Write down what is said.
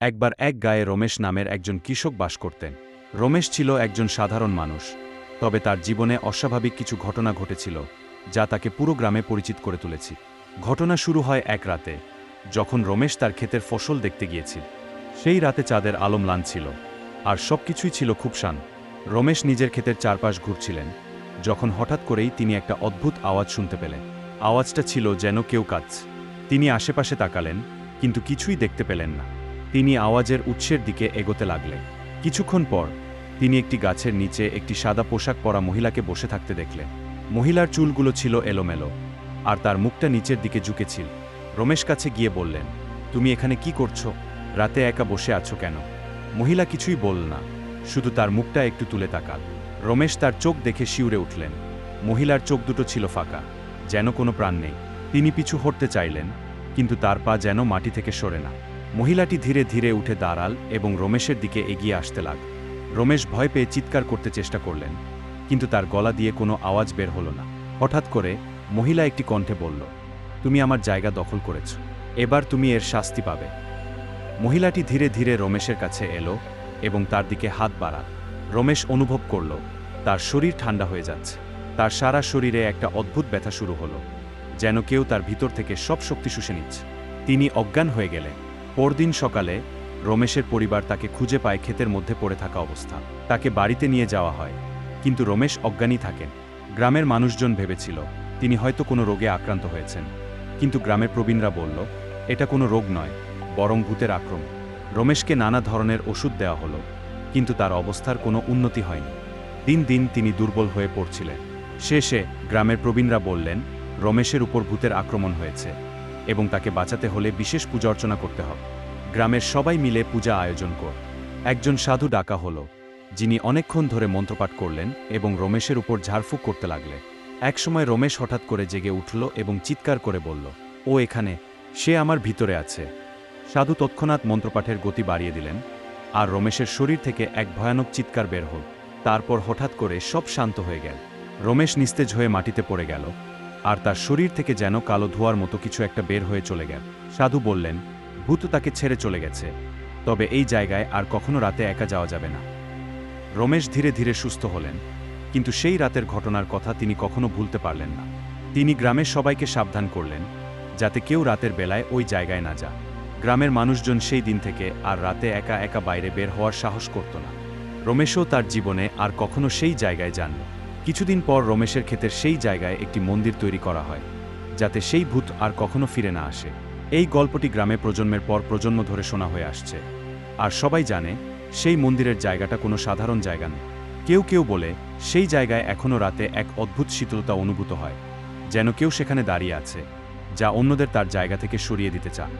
একবার এক গায়ে রমেশ নামের একজন কৃষক বাস করতেন। রমেশ ছিল একজন সাধারণ মানুষ, তবে তার জীবনে অস্বাভাবিক কিছু ঘটনা ঘটেছিল, যা তাকে পুরো গ্রামে পরিচিত করে তুলেছি। ঘটনা শুরু হয় এক রাতে, যখন রমেশ তার ক্ষেতের ফসল দেখতে গিয়েছিল। সেই রাতে চাঁদের আলম ছিল আর সবকিছুই ছিল খুব শান। রমেশ নিজের ক্ষেতের চারপাশ ঘুরছিলেন, যখন হঠাৎ করেই তিনি একটা অদ্ভুত আওয়াজ শুনতে পেলেন। আওয়াজটা ছিল যেন কেউ কাজ তিনি আশেপাশে তাকালেন, কিন্তু কিছুই দেখতে পেলেন না। তিনি আওয়াজের উৎসের দিকে এগোতে লাগলেন। কিছুক্ষণ পর তিনি একটি গাছের নিচে একটি সাদা পোশাক পরা মহিলাকে বসে থাকতে দেখলেন। মহিলার চুলগুলো ছিল এলোমেলো, আর তার মুখটা নিচের দিকে ঝুঁকেছিল। রমেশ কাছে গিয়ে বললেন, তুমি এখানে কি করছ? রাতে একা বসে আছো কেন? মহিলা কিছুই বলল না, শুধু তার মুখটা একটু তুলে তাকাল। রমেশ তার চোখ দেখে শিউরে উঠলেন। মহিলার চোখ দুটো ছিল ফাঁকা, যেন কোনো প্রাণ নেই। তিনি পিছু হটতে চাইলেন, কিন্তু তার পা যেন মাটি থেকে সরে না। মহিলাটি ধীরে ধীরে উঠে দাঁড়াল এবং রমেশের দিকে এগিয়ে আসতে লাগ রমেশ ভয় পেয়ে চিৎকার করতে চেষ্টা করলেন, কিন্তু তার গলা দিয়ে কোনো আওয়াজ বের হলো না। হঠাৎ করে মহিলা একটি কণ্ঠে বলল, তুমি আমার জায়গা দখল করেছ, এবার তুমি এর শাস্তি পাবে। মহিলাটি ধীরে ধীরে রমেশের কাছে এলো এবং তার দিকে হাত বাড়াল। রমেশ অনুভব করল, তার শরীর ঠান্ডা হয়ে যাচ্ছে। তার সারা শরীরে একটা অদ্ভুত ব্যথা শুরু হলো, যেন কেউ তার ভিতর থেকে সব শক্তি শুষে নিচ্ছে। তিনি অজ্ঞান হয়ে গেলেন। পরদিন সকালে রমেশের পরিবার তাকে খুঁজে পায় ক্ষেতের মধ্যে পড়ে থাকা অবস্থা। তাকে বাড়িতে নিয়ে যাওয়া হয়। কিন্তু রমেশ অজ্ঞানই থাকেন। গ্রামের মানুষজন ভেবেছিল, তিনি হয়তো কোনো রোগে আক্রান্ত হয়েছেন। কিন্তু গ্রামের প্রবীণরা বলল, এটা কোনো রোগ নয়, বরং ভূতের আক্রমণ। রমেশকে নানা ধরনের ওষুধ দেওয়া হলো, কিন্তু তার অবস্থার কোনো উন্নতি হয়নি। দিন দিন তিনি দুর্বল হয়ে পড়ছিলেন। শেষে গ্রামের প্রবীণরা বললেন, রমেশের উপর ভূতের আক্রমণ হয়েছে। এবং তাকে বাঁচাতে হলে বিশেষ পূজা অর্চনা করতে হবে। গ্রামের সবাই মিলে পূজা আয়োজন কর। একজন সাধু ডাকা হলো, যিনি অনেকক্ষণ ধরে মন্ত্রপাঠ করলেন এবং রমেশের উপর ঝাড়ফুঁক করতে লাগলে। একসময় রমেশ হঠাৎ করে জেগে উঠল এবং চিৎকার করে বলল, ও এখানে, সে আমার ভিতরে আছে। সাধু তৎক্ষণাৎ মন্ত্রপাঠের গতি বাড়িয়ে দিলেন, আর রমেশের শরীর থেকে এক ভয়ানক চিৎকার বের হল। তারপর হঠাৎ করে সব শান্ত হয়ে গেল। রমেশ নিস্তেজ হয়ে মাটিতে পড়ে গেল আর তার শরীর থেকে যেন কালো ধোয়ার মতো কিছু একটা বের হয়ে চলে গেল। সাধু বললেন, ভূত তাকে ছেড়ে চলে গেছে। তবে এই জায়গায় আর কখনো রাতে একা যাওয়া যাবে না। রমেশ ধীরে ধীরে সুস্থ হলেন, কিন্তু সেই রাতের ঘটনার কথা তিনি কখনো ভুলতে পারলেন না। তিনি গ্রামের সবাইকে সাবধান করলেন, যাতে কেউ রাতের বেলায় ওই জায়গায় না যা গ্রামের মানুষজন সেই দিন থেকে আর রাতে একা একা বাইরে বের হওয়ার সাহস করত না। রমেশও তার জীবনে আর কখনো সেই জায়গায় যাননি। কিছুদিন পর রমেশের ক্ষেতের সেই জায়গায় একটি মন্দির তৈরি করা হয়, যাতে সেই ভূত আর কখনো ফিরে না আসে। এই গল্পটি গ্রামে প্রজন্মের পর প্রজন্ম ধরে শোনা হয়ে আসছে। আর সবাই জানে, সেই মন্দিরের জায়গাটা কোনো সাধারণ জায়গা নেই কেউ কেউ বলে, সেই জায়গায় এখনও রাতে এক অদ্ভুত শীতলতা অনুভূত হয়, যেন কেউ সেখানে দাঁড়িয়ে আছে, যা অন্যদের তার জায়গা থেকে সরিয়ে দিতে চায়।